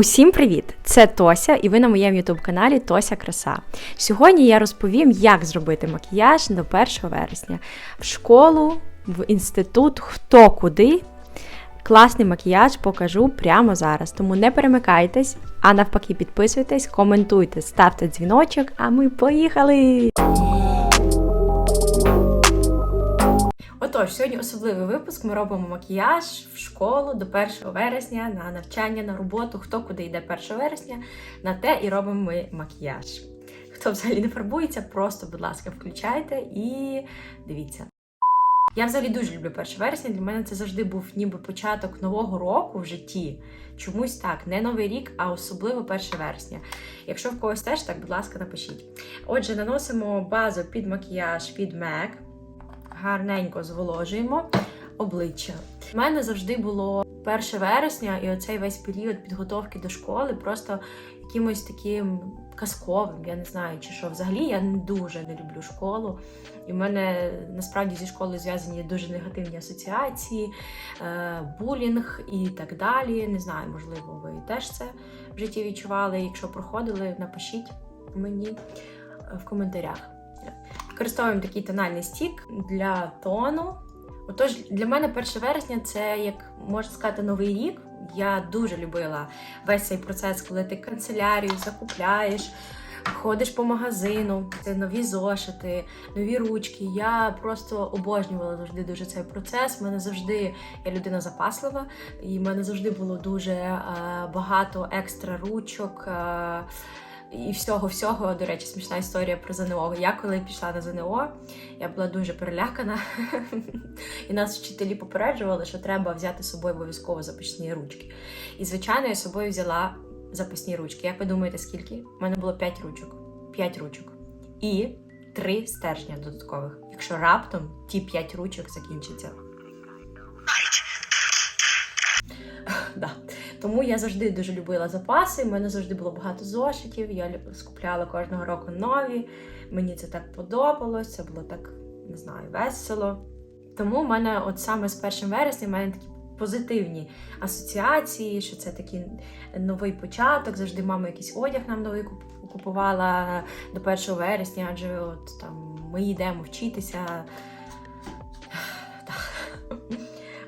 Усім привіт! Це Тося, і ви на моєму ютуб-каналі Тося Краса. Сьогодні я розповім, як зробити макіяж до 1 вересня. В школу, в інститут, хто куди. Класний макіяж покажу прямо зараз. Тому не перемикайтесь, а навпаки, підписуйтесь, коментуйте, ставте дзвіночок, а ми поїхали! Отож, сьогодні особливий випуск. Ми робимо макіяж в школу до 1 вересня, на навчання, на роботу. Хто куди йде 1 вересня, на те і робимо ми макіяж. Хто взагалі не фарбується, просто, будь ласка, включайте і дивіться. Я взагалі дуже люблю 1 вересня. Для мене це завжди був ніби початок нового року в житті. Чомусь так, не новий рік, а особливо 1 вересня. Якщо в когось теж так, будь ласка, напишіть. Отже, наносимо базу під макіяж від MAC гарненько зволожуємо обличчя. У мене завжди було 1 вересня, і оцей весь період підготовки до школи просто якимось таким казковим. Я не знаю, чи що. Взагалі я дуже не люблю школу. І в мене насправді зі школою зв'язані дуже негативні асоціації, е, булінг і так далі. Не знаю, можливо, ви теж це в житті відчували. Якщо проходили, напишіть мені в коментарях. Використовуємо такий тональний стік для тону. Отож, для мене 1 вересня це, як можна сказати, новий рік. Я дуже любила весь цей процес, коли ти канцелярію закупляєш, ходиш по магазину, це нові зошити, нові ручки. Я просто обожнювала завжди дуже цей процес. У мене завжди я людина запаслива, і в мене завжди було дуже е, багато екстра ручок. І всього-всього, до речі, смішна історія про ЗНО. Я коли пішла на ЗНО, я була дуже перелякана, і нас вчителі попереджували, що треба взяти з собою обов'язково запасні ручки. І, звичайно, я з собою взяла запасні ручки. Як ви думаєте, скільки? У мене було 5 ручок. 5 ручок. І 3 стержня додаткових. Якщо раптом ті 5 ручок закінчаться. Да. Тому я завжди дуже любила запаси. У мене завжди було багато зошитів. Я скупляла кожного року нові. Мені це так подобалось, це було так, не знаю, весело. Тому в мене, от саме з 1 вересня, в мене такі позитивні асоціації, що це такий новий початок. Завжди мама якийсь одяг нам новий купувала до 1 вересня, адже от там ми йдемо вчитися.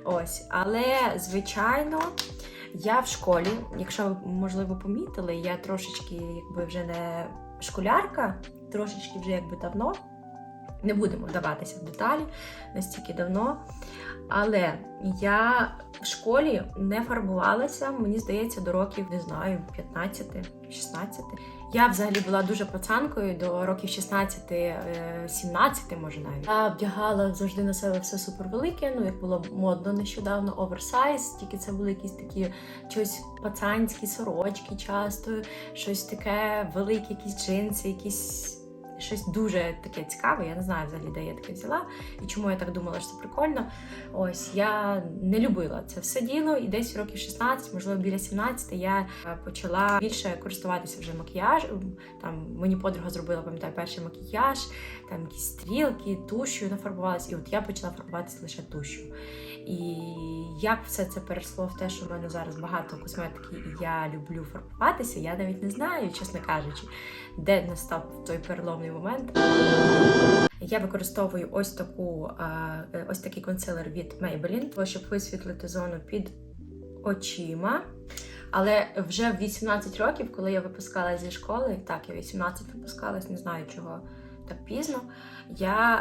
Ось, але звичайно, я в школі, якщо можливо помітили, я трошечки, якби вже не школярка, трошечки вже якби давно. Не будемо вдаватися в деталі настільки давно. Але я в школі не фарбувалася, мені здається, до років, не знаю, 15-16. Я взагалі була дуже пацанкою до років 16-17, може навіть. Я вдягала завжди на себе все супервелике, ну як було модно нещодавно, оверсайз, тільки це були якісь такі щось пацанські сорочки часто, щось таке велике, якісь джинси, якісь. Щось дуже таке цікаве, я не знаю взагалі, де я таке взяла і чому я так думала, що це прикольно. Ось я не любила це все діло, і десь років 16, можливо, біля 17, я е, почала більше користуватися вже макіяжем. Там мені подруга зробила, пам'ятаю, перший макіяж, там якісь стрілки, тушю нафарбувалась, і от я почала фарбуватися лише тушю. І як все це перейшло в те, що в мене зараз багато косметики, і я люблю фарбуватися, я навіть не знаю, чесно кажучи, де настав той переломний момент. Я використовую ось таку е, ось такий консилер від Maybelline, щоб висвітлити зону під очима. Але вже в 18 років, коли я випускалася зі школи, так, я 18 випускалась, не знаю чого так пізно. Я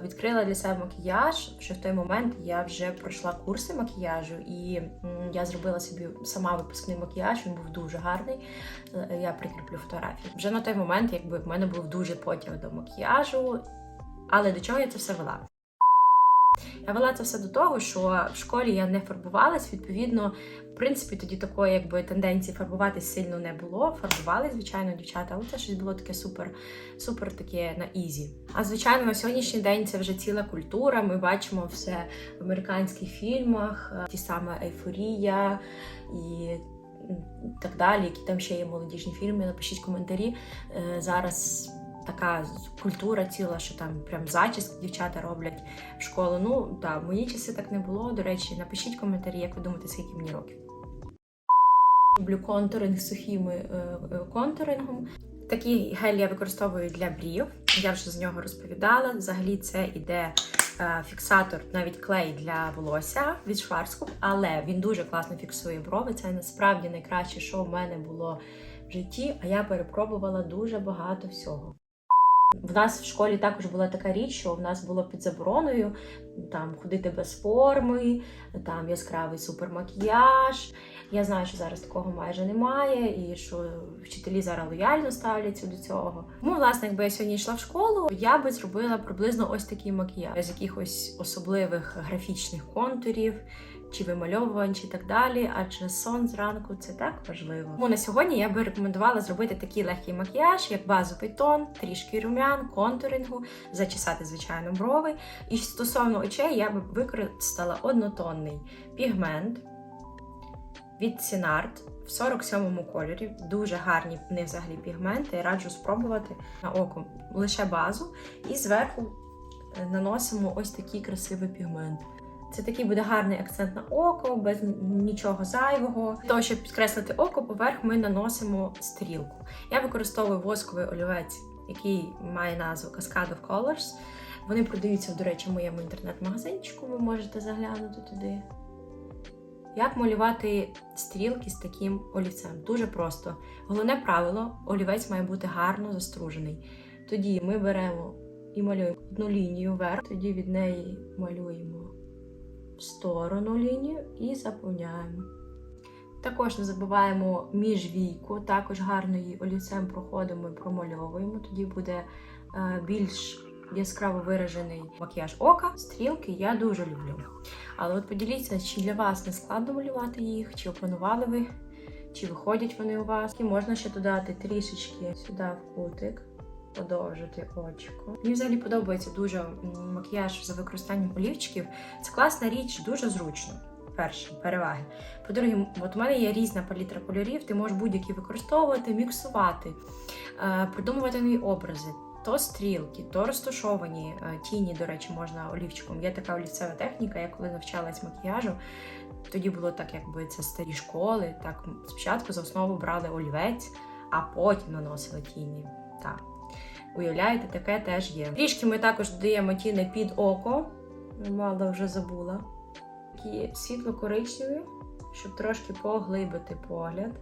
е, відкрила для себе макіяж. Що в той момент я вже пройшла курси макіяжу, і м, я зробила собі сама випускний макіяж. Він був дуже гарний. Е, Я прикріплю фотографію. Вже на той момент, якби в мене був дуже потяг до макіяжу. Але до чого я це все вела? Я вела це все до того, що в школі я не фарбувалась. Відповідно, в принципі, тоді такої якби тенденції фарбуватись сильно не було. Фарбували, звичайно, дівчата, але це щось було таке супер, супер таке на ізі. А звичайно, на сьогоднішній день це вже ціла культура. Ми бачимо все в американських фільмах, е, ті саме ейфорія і. Так далі, які там ще є молодіжні фільми, напишіть коментарі. Е, Зараз така культура ціла, що там прям зачіски дівчата роблять в школу. Ну так, в мої часи так не було. До речі, напишіть коментарі, як ви думаєте, скільки мені років. Роблю контуринг сухим е, е, контурингом. Такий гель я використовую для брів. Я вже з нього розповідала. Взагалі, це іде е, фіксатор, навіть клей для волосся від Schwarzkopf, але він дуже класно фіксує брови. Це насправді найкраще, що в мене було в житті. А я перепробувала дуже багато всього. В нас в школі також була така річ, що в нас було під забороною там ходити без форми, там яскравий супермакіяж. Я знаю, що зараз такого майже немає, і що вчителі зараз лояльно ставляться до цього. Тому, власне, якби я сьогодні йшла в школу, я би зробила приблизно ось такий макіяж без якихось особливих графічних контурів. Чи вимальовувань, чи так далі, адже сон зранку це так важливо. Тому на сьогодні я би рекомендувала зробити такий легкий макіяж, як базовий тон, трішки румян, контурингу, зачесати звичайно брови. І стосовно очей я би використала однотонний пігмент від Сінарт в 47-му кольорі. Дуже гарні них взагалі пігменти. Раджу спробувати на око лише базу. І зверху е, наносимо ось такий красивий пігмент. Це такий буде гарний акцент на око, без нічого зайвого. Для того, щоб підкреслити око, поверх ми наносимо стрілку. Я використовую восковий олівець, який має назву Cascade of Colors. Вони продаються, до речі, в моєму інтернет-магазинчику, ви можете заглянути туди. Як малювати стрілки з таким олівцем? Дуже просто. Головне правило: олівець має бути гарно застружений. Тоді ми беремо і малюємо одну лінію вверх, тоді від неї малюємо в сторону лінію і заповняємо. Також не забуваємо міжвійку, також гарно її олівцем проходимо і промальовуємо. Тоді буде е, більш яскраво виражений макіяж ока. Стрілки я дуже люблю. Але от поділіться, чи для вас не складно малювати їх, чи опанували ви, чи виходять вони у вас. І можна ще додати трішечки сюди в кутик, подовжити очко. Мені взагалі подобається дуже макіяж за використанням олівчиків. Це класна річ, дуже зручно. Перше, переваги. По-друге, от у мене є різна палітра кольорів, ти можеш будь-які використовувати, міксувати, е, придумувати нові образи. То стрілки, то розташовані е, тіні, до речі, можна олівчиком. Є така олівцева техніка, я коли навчалась макіяжу, тоді було так, якби це старі школи. Так, спочатку за основу брали олівець, а потім наносили тіні. Так. Уявляєте, таке теж є. Трішки ми також додаємо тіни під око. Мало вже забула. Такі світло-коричневі, щоб трошки поглибити погляд.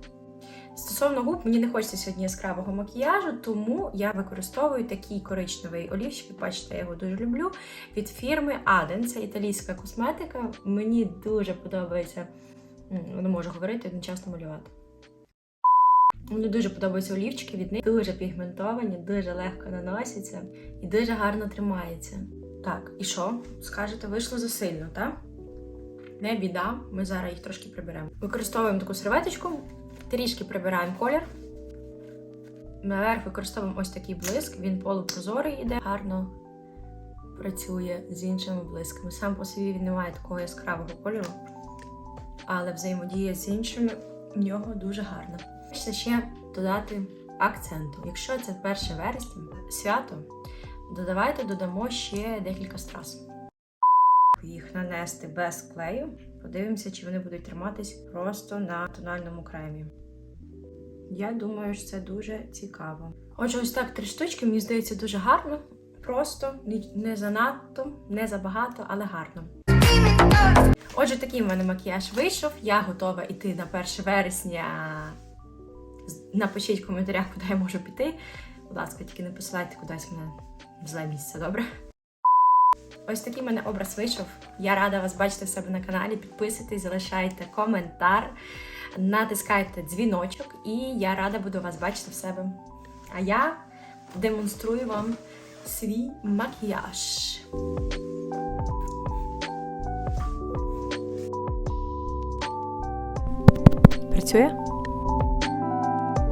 Стосовно губ, мені не хочеться сьогодні яскравого макіяжу, тому я використовую такий коричневий олівчик. Бачите, я його дуже люблю. Від фірми Aden. Це італійська косметика. Мені дуже подобається, не можу говорити, одночасно малювати. Мені дуже подобаються олівчики від них. Дуже пігментовані, дуже легко наносяться і дуже гарно тримаються. Так, і що? Скажете, вийшло засильно, так? Не біда, ми зараз їх трошки приберемо. Використовуємо таку серветочку, трішки прибираємо колір. Наверх використовуємо ось такий блиск, він полупрозорий іде, гарно працює з іншими блисками. Сам по собі він не має такого яскравого кольору, але взаємодія з іншими в нього дуже гарна. Хочеться ще додати акценту. Якщо це 1 вересня, свято, додавайте додамо ще декілька страз. Їх нанести без клею. Подивимося, чи вони будуть триматись просто на тональному кремі. Я думаю, що це дуже цікаво. Отже, ось так три штучки, мені здається, дуже гарно. Просто не занадто, не забагато, але гарно. Отже, такий в мене макіяж вийшов. Я готова йти на 1 вересня. Напишіть в коментарях, куди я можу піти. Будь ласка, тільки не посилайте кудись мене в зле місце, добре? Ось такий мене образ вийшов. Я рада вас бачити в себе на каналі. Підписуйтесь, залишайте коментар, натискайте дзвіночок, і я рада буду вас бачити в себе. А я демонструю вам свій макіяж. Працює?